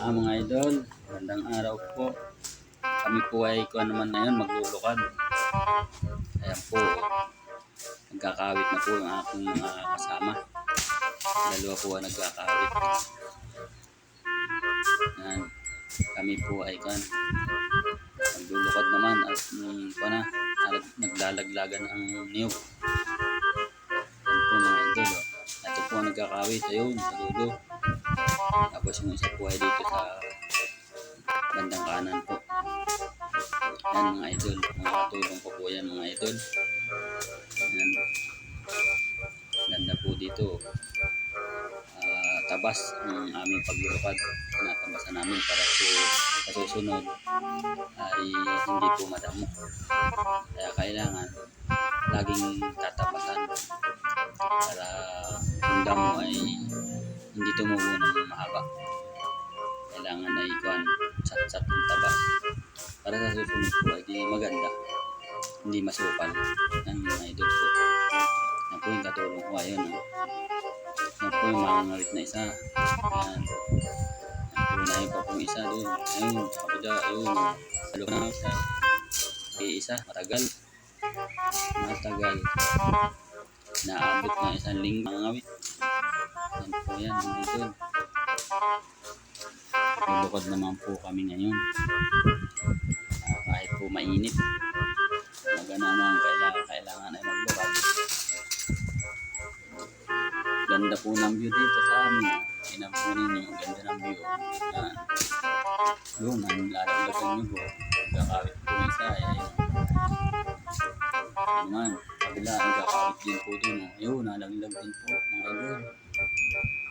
Ah, mga idol, magandang araw po. Kami po ay kuha naman ngayon, maglulukad. Ayan po, nagkakawit na po yung aking mga kasama. Dalawa po ang nagkakawit. Ayan, kami po ay kan maglulukad naman at um, na, nag- naglalaglagan ang niyog. Ayan po mga idol. Oh. Ito po ang nagkakawit, ayun, sa dulo. Tapos yung isa po dito sa bandang kanan po. Yan mga idol. Mga katulong ko po yan mga idol. Yan. Ganda po dito. Ah, tabas ang aming paglulupad. Tinatabasan namin para po sa susunod ay hindi po madamo. Kaya kailangan laging tatabasan para yung damo ay hindi tumubo ng mahaba. Kailangan ay ikuan, sat-sat ng tabas. Para sa susunod po ay di maganda. Hindi masupal. Yan mga idol po. Yan po yung katulong ko ayun. Oh. Yan po yung mga ngarit na isa. Yan. Po na pa pong isa doon. Ayun, sa kabila, ayun. Halo na isa. Iisa, matagal. Matagal. Naabot na isang linggo mga ngawit. Yan po yan, idol. Lulukod naman po kami ngayon. Ah, kahit po mainit. Maga naman kailangan, kailangan ay maglukad. Ganda po ng view dito sa amin. Tinan po ninyo, ang ganda ng view. Yan. Ang lalaglagan nyo po. Nagkakawit po isa. Ay, naman, kabila, nagkakawit din po doon. oh. Yun, nalaglag din po. Mga idol.